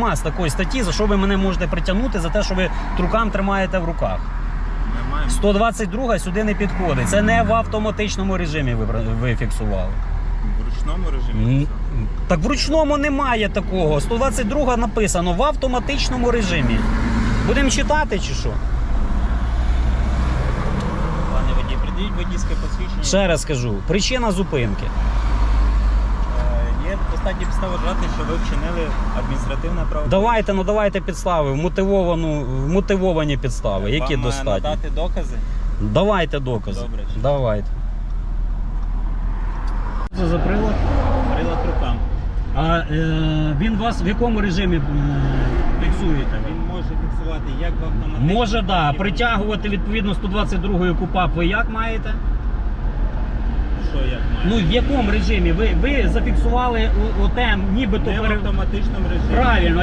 нема з такої статті, за що ви мене можете притягнути, за те, що ви трукам тримаєте в руках. Ми 122 сюди не підходить. Це не в автоматичному режимі ви, ви фіксували. в ручному режимі. Так в ручному немає такого. 122 написано в автоматичному режимі. Будемо читати чи що? Пане водій, придивіть водійське посвідчення. Ще раз скажу, причина зупинки. Є достатні підстави вважати, що ви вчинили адміністративне право. Давайте, ну давайте підстави, мотивовану, мотивовані підстави, які Вам, е, достатні. надати докази. Давайте докази. Добре. Давайте. Це за прилад? Прилад рукам. А е, він вас в якому режимі е, фіксуєте? Він може фіксувати як в автоматичному. Може, так. Да. Притягувати відповідно 122 КУПАП ви як маєте? Ну в якому режимі? Ви, ви зафіксували у- тем, нібито Не в пере... автоматичному режимі. правильно.